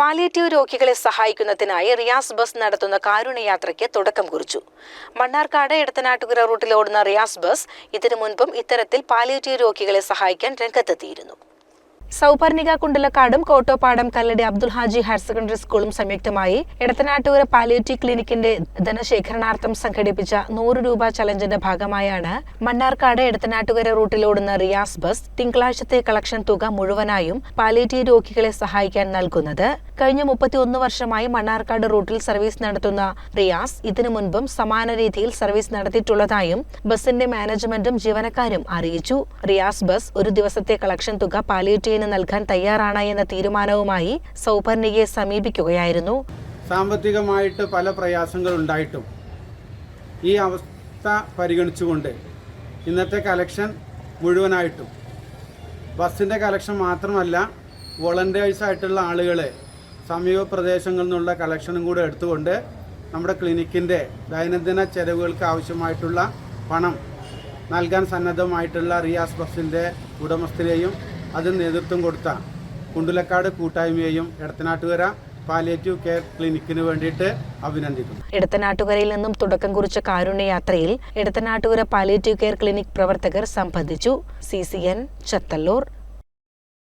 Palliative രോഗികളെ സഹായിക്കുന്നതിനായി Riyas bus നടത്തുന്ന കാരുണ്യയാത്രയ്ക്ക് തുടക്കം കുറിച്ചു. മണ്ണാർക്കാട് എടത്തനാട്ടുകര റൂട്ടിൽ ഓടുന്ന റിയാസ് ബസ് ഇതിനു മുൻപും ഇത്തരത്തിൽ പാലിയേറ്റീവ് രോഗികളെ സഹായിക്കാൻ രംഗത്തെത്തിയിരുന്നു. സൗപർണിക കുണ്ടലക്കാടും കോട്ടോപ്പാടം കല്ലടി അബ്ദുൽ ഹാജി ഹയർ സെക്കൻഡറി സ്കൂളും സംയുക്തമായി എടത്തനാട്ടൂർ പാലിയേറ്റീവ് ക്ലിനിക്കിന്റെ ധനശേഖരണാർത്ഥം സംഘടിപ്പിച്ച നൂറ് രൂപ ചലഞ്ചിന്റെ ഭാഗമായാണ് മണ്ണാർക്കാട് എടത്തനാട്ടുകര റൂട്ടിലോടുന്ന റിയാസ് ബസ് തിങ്കളാഴ്ചത്തെ കളക്ഷൻ തുക മുഴുവനായും പാലിയേറ്റീവ് രോഗികളെ സഹായിക്കാൻ നൽകുന്നത്. കഴിഞ്ഞ മുപ്പത്തിയൊന്ന് വർഷമായി മണ്ണാർക്കാട് റൂട്ടിൽ സർവീസ് നടത്തുന്ന റിയാസ് ഇതിനു മുൻപും സമാന രീതിയിൽ സർവീസ് നടത്തിയിട്ടുള്ളതായും ബസിന്റെ മാനേജ്മെന്റും ജീവനക്കാരും അറിയിച്ചു. റിയാസ് ബസ് ഒരു ദിവസത്തെ കളക്ഷൻ തുക പാലിയേറ്റീവിന് നൽകാൻ തയ്യാറാണ് എന്ന തീരുമാനവുമായി സൗപർണികയെ സമീപിക്കുകയായിരുന്നു. സാമ്പത്തികമായിട്ട് പല പ്രയാസങ്ങൾ ഉണ്ടായിട്ടും ഈ അവസ്ഥ പരിഗണിച്ചുകൊണ്ട് ഇന്നത്തെ കലക്ഷൻ മുഴുവനായിട്ടും. ബസ്സിന്റെ കലക്ഷൻ മാത്രമല്ല വോളണ്ടിയേഴ്സ് ആയിട്ടുള്ള ആളുകളെ സമീപ പ്രദേശങ്ങളിൽ നിന്നുള്ള കളക്ഷനും കൂടെ എടുത്തുകൊണ്ട് നമ്മുടെ ക്ലിനിക്കിന്റെ ദൈനംദിന ചെലവുകൾക്ക് ആവശ്യമായിട്ടുള്ള പണം നൽകാൻ സന്നദ്ധമായിട്ടുള്ള റിയാസ് ബസ്സിന്റെ ഉടമസ്ഥരെയും അതിന് നേതൃത്വം കൊടുത്ത കുണ്ടുലക്കാട് കൂട്ടായ്മയെയും എടത്തനാട്ടുകര പാലിയേറ്റീവ് കെയർ ക്ലിനിക്കിന് വേണ്ടിയിട്ട് അഭിനന്ദിക്കുന്നു. എടത്തനാട്ടുകരയിൽ നിന്നും തുടക്കം കുറിച്ച കാരുണ്യയാത്രയിൽ എടത്തനാട്ടുകര പാലിയേറ്റീവ് കെയർ ക്ലിനിക് പ്രവർത്തകർ സംബന്ധിച്ചു. C C N Chathallur.